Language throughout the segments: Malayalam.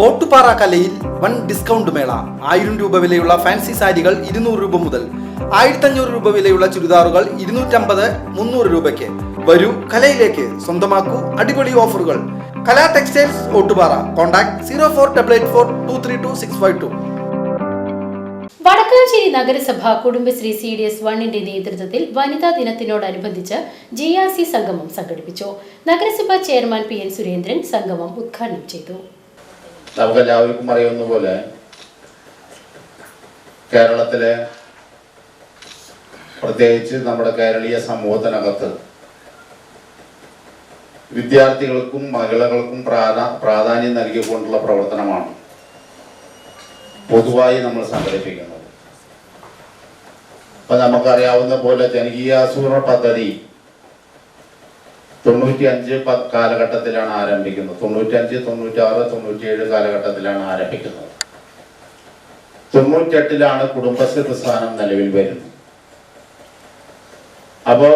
ഓട്ടുപാറ കലയിൽ വൺ ഡിസ്കൗണ്ട് മേള. ആയിരം രൂപ വിലയുള്ള ഫാൻസി സാരികൾ ഇരുന്നൂറ് രൂപ മുതൽ ആയിരത്തഞ്ഞൂറ് രൂപ വിലയുള്ള ചുരിദാറുകൾ ഇരുന്നൂറ്റമ്പത് മുന്നൂറ് രൂപയ്ക്ക്. വരൂ കലയിലേക്ക്. സ്വന്തമാക്കൂ അടിപൊളി ഓഫറുകൾ. Kala textiles Ottupara. Contact zero four double eight four two three two six five two. Vadakkanchery നഗരസഭ കുടുംബശ്രീ സി ഡി എസ് വണ്ണിന്റെ നേതൃത്വത്തിൽ വനിതാ ദിനത്തിനോടനുബന്ധിച്ച് ജി ആർ സി സംഗമം സംഘടിപ്പിച്ചു. നഗരസഭാ ചെയർമാൻ പി എൻ സുരേന്ദ്രൻ സംഗമം ഉദ്ഘാടനം ചെയ്തു. നമുക്കെല്ലാവർക്കും അറിയുന്ന പോലെ കേരളത്തിലെ പ്രത്യേകിച്ച് നമ്മുടെ കേരളീയ സമൂഹത്തിനകത്ത് വിദ്യാർത്ഥികൾക്കും മഹിളകൾക്കും പ്രാധാ പ്രാധാന്യം നൽകിക്കൊണ്ടുള്ള പ്രവർത്തനമാണ് പൊതുവായി നമ്മൾ സംഘടിപ്പിക്കുന്നത്. അപ്പൊ നമുക്കറിയാവുന്ന പോലെ ജനകീയാസൂരണ പദ്ധതി തൊണ്ണൂറ്റി അഞ്ച് കാലഘട്ടത്തിലാണ് ആരംഭിക്കുന്നത്. തൊണ്ണൂറ്റി അഞ്ച് തൊണ്ണൂറ്റി ആറ് തൊണ്ണൂറ്റി ഏഴ് കാലഘട്ടത്തിലാണ് ആരംഭിക്കുന്നത്. തൊണ്ണൂറ്റെട്ടിലാണ് കുടുംബശ്രീ പ്രസ്ഥാനം നിലവിൽ വരുന്നത്. അപ്പോ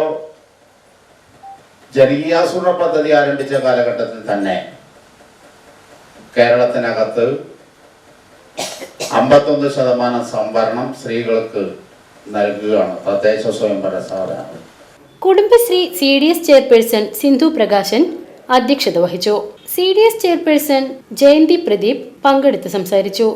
ജനകീയാസൂരണ പദ്ധതി ആരംഭിച്ച കാലഘട്ടത്തിൽ തന്നെ കേരളത്തിനകത്ത് അമ്പത്തൊന്ന് ശതമാനം സംവരണം സ്ത്രീകൾക്ക് നൽകുകയാണ്. തദ്ദേശ സ്വയംഭരണ സ്ഥാപനങ്ങൾ Kudumbashree C D S chairperson Sindhu Prakashan അധ്യക്ഷത വഹിച്ചു. C D S chairperson Jayanthi Pradeep പങ്കെടുത്ത് സംസാരിച്ചു.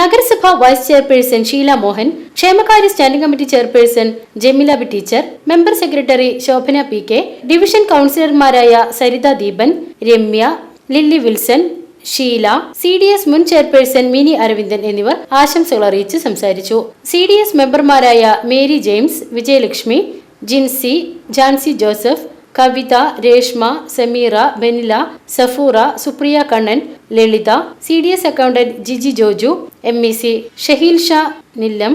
നഗരസഭ വൈസ് ചെയർപേഴ്സൺ ഷീല മോഹൻ ക്ഷേമകാര്യ standing committee chairperson Jameela B teacher member secretary Shobhana P K division കൗൺസിലർമാരായ Saritha Deepan Ramya Lilly Wilson Sheela C D S മുൻ ചെയർപേഴ്സൺ മിനി അരവിന്ദൻ എന്നിവർ ആശംസകൾ അറിയിച്ച് സംസാരിച്ചു. സി ഡി എസ് മെമ്പർമാരായ Mary James Vijayalakshmi Jincy Jancy Joseph Kavitha Reshma Sameera Benila Safoora Supriya Kannan Lalitha C D S accountant Jiji Joju M E C Shaheel Sha നില്ലം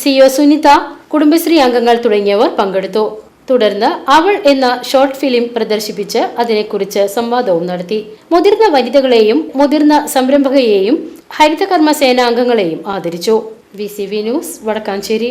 CO Sunitha Kudumbashree അംഗങ്ങൾ തുടങ്ങിയവർ പങ്കെടുത്തു. തുടർന്ന് അവൾ എന്ന ഷോർട്ട് ഫിലിം പ്രദർശിപ്പിച്ച് അതിനെക്കുറിച്ച് സംവാദവും നടത്തി. മുതിർന്ന വനിതകളെയും മുതിർന്ന സംരംഭകയെയും ഹരിതകർമ്മ സേനാംഗങ്ങളെയും ആദരിച്ചു. V C V news Vadakkanchery.